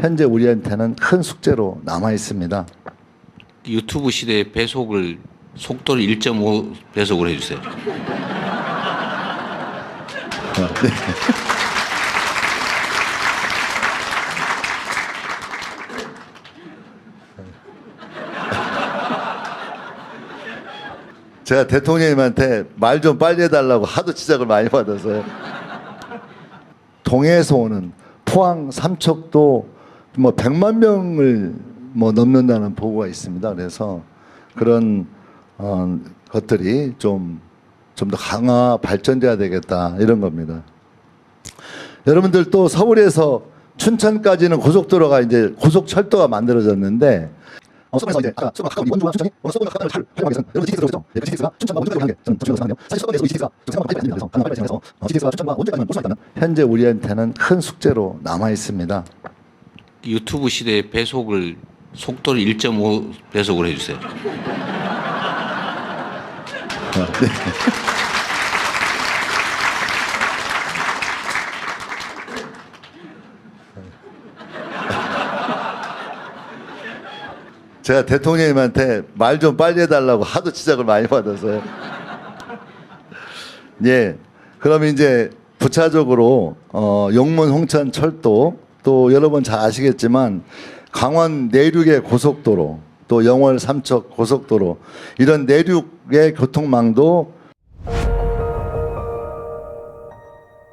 현재 우리한테는 큰 숙제로 남아 있습니다. 유튜브 시대의 배속을 속도를 1.5 배속으로 해주세요. 제가 대통령님한테 말 좀 빨리 해달라고 하도 지적을 많이 받아서요. 동해에서 오는 포항 삼척도 뭐 100만 명을 뭐 넘는다는 보고가 있습니다. 그래서 그런 어, 것들이 좀 좀 더 강화 발전돼야 되겠다 이런 겁니다. 여러분들 또 서울에서 춘천까지는 고속도로가 이제 고속철도가 만들어졌는데 어, 서울에서 이제 아까 가까운 이 원주와 춘천이 어, 서울과 가까운 잘 활용하기 위해서는 여러분 GTX로 그러죠. 네, GTX가 춘천과 원주까지 가는 게 저는 정치적으로 생각하는데요. 사실 서울에서 이 GTX가 좀 생각보다 빨리 발전돼서 가능한 빨리 발전해서 어, GTX가 춘천과 원주까지만 볼수 있다면 현재 우리한테는 큰 숙제로 남아 있습니다. 유튜브 시대의 배속을 속도를 1.5 배속으로 해주세요. 제가 대통령님한테 말 좀 빨리 해달라고 하도 지적을 많이 받아서요. 예. 그럼 이제 부차적으로 어, 용문 홍천 철도 또 여러분 잘 아시겠지만 강원 내륙의 고속도로 또 영월 삼척 고속도로 이런 내륙의 교통망도